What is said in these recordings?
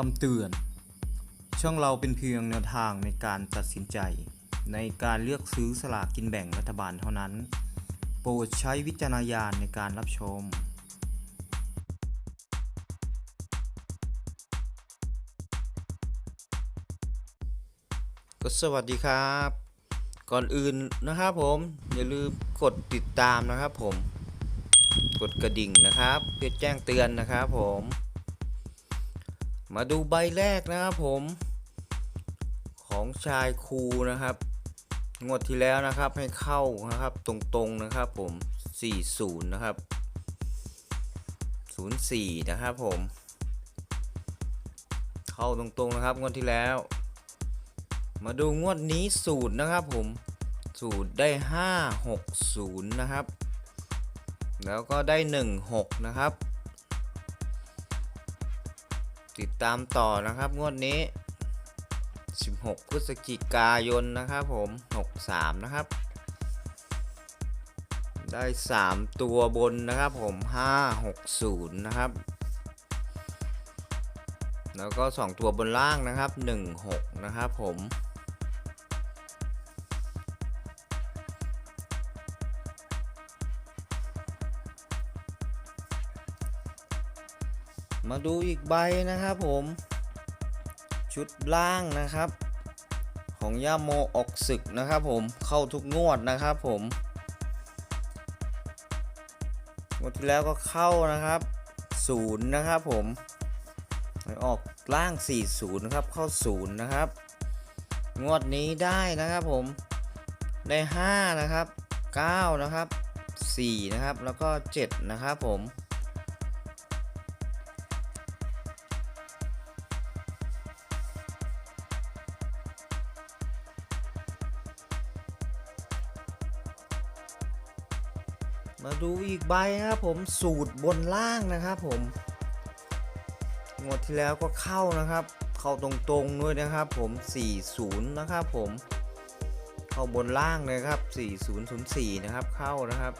คำเตือน ช่องเราเป็นเพียงแนวทางในการตัดสินใจ ในการเลือกซื้อสลากกินแบ่งรัฐบาลเท่านั้น โปรดใช้วิจารณญาณในการรับชม ก็สวัสดีครับ ก่อนอื่นนะครับผมอย่าลืมกดติดตามนะครับผม กดกระดิ่งนะครับ เพื่อแจ้งเตือนนะครับผม มาดูใบแรกนะครับผม ของชายครูนะครับ งวดที่แล้วนะครับให้เข้านะครับตรงๆนะครับผม 40 นะครับ 04 นะครับผม เข้าตรงๆนะครับงวดที่แล้ว มาดูงวดนี้สูตรนะครับผมสูตรได้ 560 นะครับ แล้วก็ได้ 16 นะครับ ติดตามต่อนะครับ งวดนี้ 16 พฤศจิกายนนะครับผม 63 นะครับ ได้ 3 ตัวบนนะครับผม 560 นะครับ แล้วก็ 2 ตัวบนล่างนะครับ 16 นะครับผม มาดูอีกใบนะครับผม ชุดล่างนะครับ ของย่าโมออกศึกนะครับผมเข้าทุกงวดนะครับผมงวดที่แล้วก็เข้านะครับศูนย์นะครับผมออกล่าง 40 นะครับ เข้าศูนย์นะครับ งวดนี้ได้นะครับผม ได้ 5 นะครับ 9 นะครับ 4 นะครับ แล้วก็ 7 นะครับผม มาดูอีกใบนะครับผมสูตรบนล่างนะครับผมงวดที่แล้วก็เข้านะครับ เข้าตรงๆด้วยนะครับผม 40 นะครับผม เข้าบนล่างเลยครับ 4004 นะครับเข้านะครับ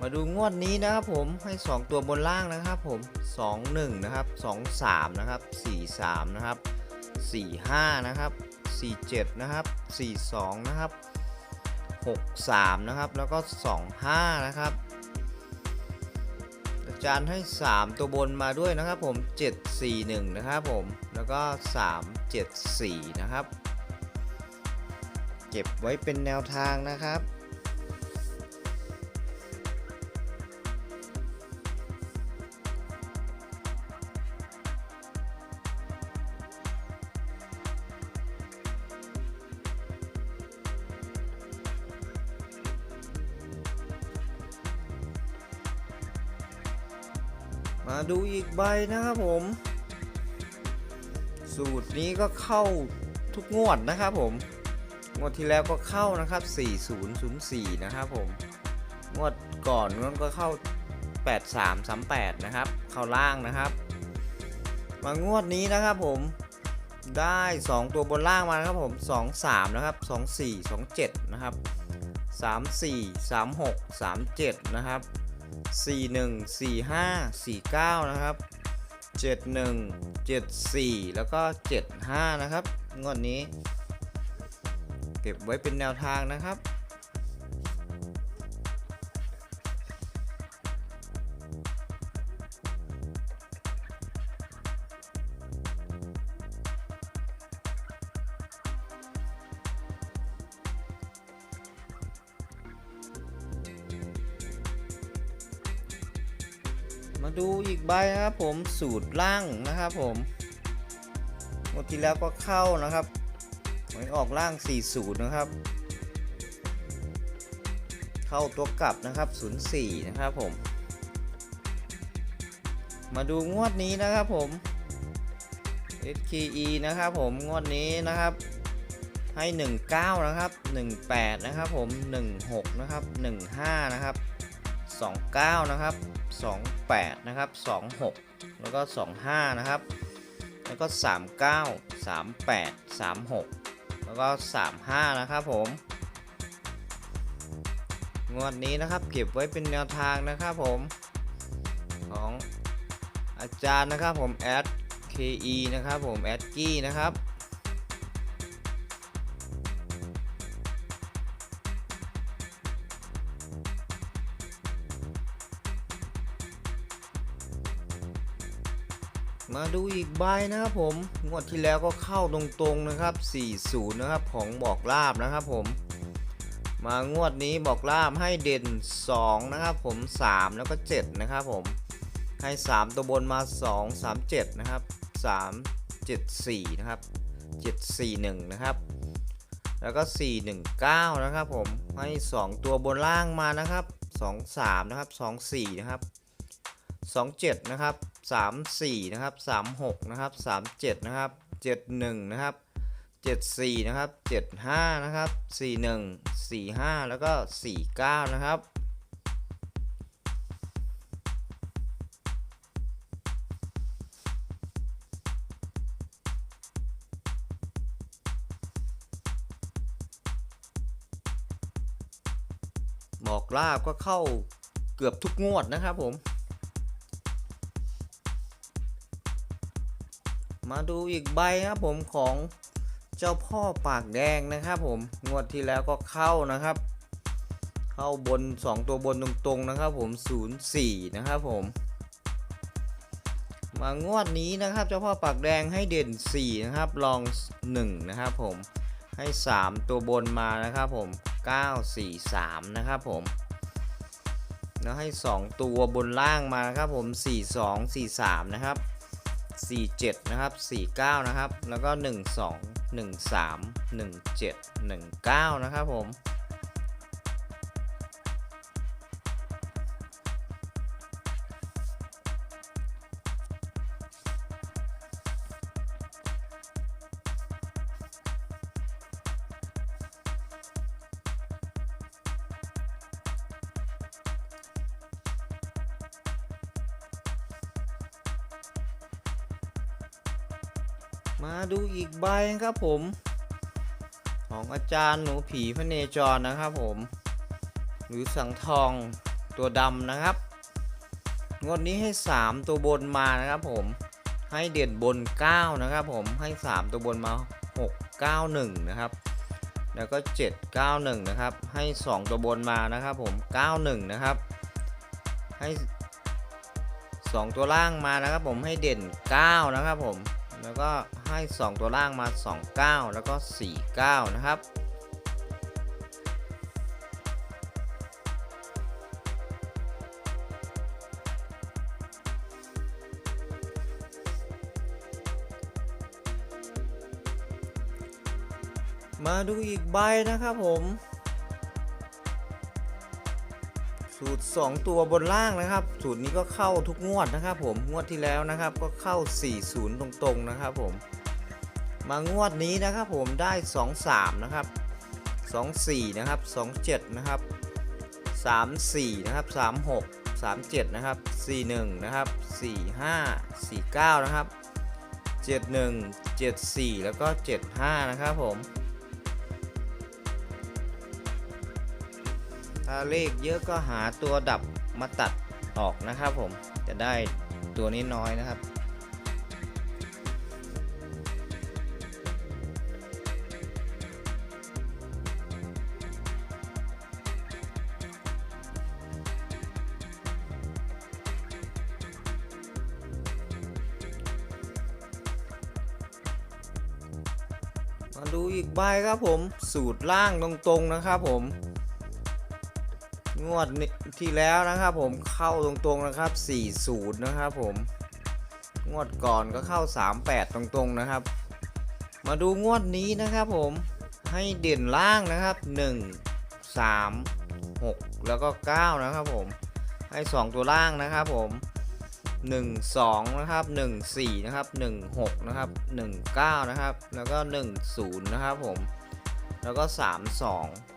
มาดูงวดนี้นะครับผมให้ 2 ตัวบนล่างนะครับผม 21 นะครับ 23 นะครับ 43 นะครับ 45 นะครับ 47 นะครับ 42 นะครับ 63 นะครับ แล้วก็ 25 นะครับอาจารย์ให้ 3 ตัวบนมาด้วยนะครับผม 741 นะครับผม แล้วก็ 374 นะครับ เก็บไว้เป็นแนวทางนะครับ มาดูอีกใบนะครับผม สูตรนี้ก็เข้าทุกงวดนะครับผม งวดที่แล้วก็เข้านะครับ 4004 นะครับผม งวดก่อนนั้นก็เข้า 8338 นะครับ เข้าล่างนะครับ มางวดนี้นะครับผมได้ 2 ตัวบนล่างมานะครับผม 23 นะครับ 24 27 นะครับ 34 36 37 นะครับ 41 45 49 นะครับ 71 74 แล้วก็ 75 นะครับ งวดนี้ เก็บไว้เป็นแนวทางนะครับ มาดูอีกใบนะครับผมสูตรล่างนะครับผมงวดที่แล้วก็เข้านะครับหวยออกล่าง 40 นะครับ เข้าตัวกลับนะครับ 04 นะครับผม มาดูงวดนี้นะครับผม SKE นะครับผมงวดนี้นะครับให้ 19 นะครับ 18 นะครับผม 16 นะครับ 15 นะครับ 29 นะครับ 28 นะครับ 26 แล้วก็ 25 นะครับ แล้วก็ 39 38 36 แล้วก็ 35 นะครับผม งวดนี้นะครับเก็บไว้เป็นแนวทางนะครับผม ของอาจารย์นะครับผมแอด KE นะครับผมแอดกี้นะครับ มาดูอีกใบนะครับผม งวดที่แล้วก็เข้าตรงๆนะครับ 40 นะครับของบอกลาบนะครับผม มางวดนี้บอกลาบให้เด่น 2 นะครับผม 3 แล้วก็ 7 นะครับผม ให้ 3 ตัวบนมา 2 3 7 นะครับ 3 7 4 นะครับ 7 4 1 นะครับ แล้วก็ 4 1 9 นะครับผม ให้ 2 ตัวบนล่างมานะครับ 2 3 นะครับ 2 4 นะครับ 27 นะครับ 34 นะครับ 36 นะครับ 37 นะครับ 71 นะครับ 74 นะครับ 75 นะครับ 41 45 แล้วก็ 49 นะครับบอกลาบก็เข้าเกือบทุกงวดนะครับผม มาดูอีกใบครับผมของเจ้าพ่อปากแดงนะครับผมงวดที่แล้วก็เข้านะครับ เข้าบน 2 ตัวบนตรงๆนะครับผม 04 นะครับผม มางวดนี้นะครับเจ้าพ่อปากแดงให้เด่น 4 นะครับลอง 1 นะครับผมให้ 3 ตัวบนมานะครับผม 943 นะครับผมแล้วให้ 2 ตัวบนล่างมานะครับผม 42 43 นะครับ 47 นะครับ 49 นะครับ แล้วก็ 12 13 17 19 นะครับผม มาดูอีกใบครับผม ของอาจารย์หนูผีพระเนจรนะครับผม หรือสังทองตัวดำนะครับ งวดนี้ให้ 3 ตัวบนมานะครับผม ให้เด่นบน 9 นะครับผม ให้ 3 ตัวบนมา 6 9 1 นะครับแล้วก็ 7 9 1 นะครับ ให้ 2 ตัวบนมานะครับผม 91 นะครับ ให้ 2 ตัวล่างมานะครับผม ให้เด่น 9 นะครับผม แล้วก็ให้ 2 ตัวล่างมา 29 แล้วก็ 49 นะครับ มาดูอีกใบนะครับผม สูตร 2 ตัวบนล่างนะครับ สูตรนี้ก็เข้าทุกงวดนะครับ ผมงวดที่แล้วนะครับ ก็เข้า 40 ตรงๆนะครับ ผม มางวดนี้นะครับ ผมได้ 23 นะครับ 24 นะครับ 27 นะครับ 34 นะครับ 36 37 นะครับ 41 นะครับ 45 49 นะครับ 71 74 แล้วก็ 75 นะครับผม ถ้าเลขเยอะก็หาตัวดับมาตัดออกนะครับผมจะได้ตัวนี้น้อยนะครับ มาดูอีกใบครับผมสูตรล่างตรงๆนะครับผม งวดนี้ที่แล้วนะครับผมเข้าตรงๆนะครับ 40 นะครับผม งวดก่อนก็เข้า 38 ตรงๆนะครับ มาดูงวดนี้นะครับผมให้เด่นล่างนะครับ 1 3 6 แล้วก็ 9 นะครับผม ให้ 2 ตัวล่างนะครับผม 1 2 นะครับ 1 4 นะครับ 1 6 นะครับ 1 9 นะครับ แล้วก็ 1 0 นะครับผม แล้วก็ 3 2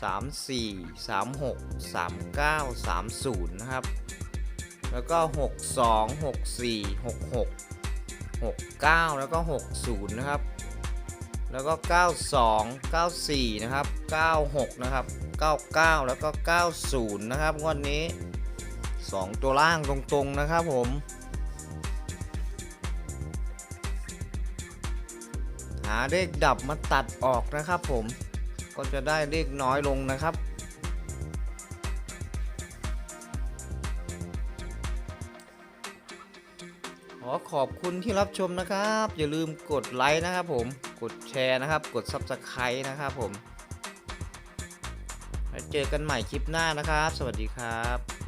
3 4 3 6 3 9 3 0 นะครับ แล้วก็ 6 2 6 4 6 6 6 9 แล้วก็ 6 0 นะครับ แล้วก็ 92 94 นะครับ 96 นะครับ 99 แล้วก็ 90 นะครับงวดนี้ 2 ตัวล่างตรงๆนะครับผมหาเลขดับมาตัดออกนะครับผม ก็จะได้เลขน้อยลงนะครับ ขอขอบคุณที่รับชมนะครับ อย่าลืมกดไลค์นะครับผมกดแชร์นะครับ กด Subscribe นะครับผมแล้วเจอกันใหม่คลิปหน้านะครับ สวัสดีครับ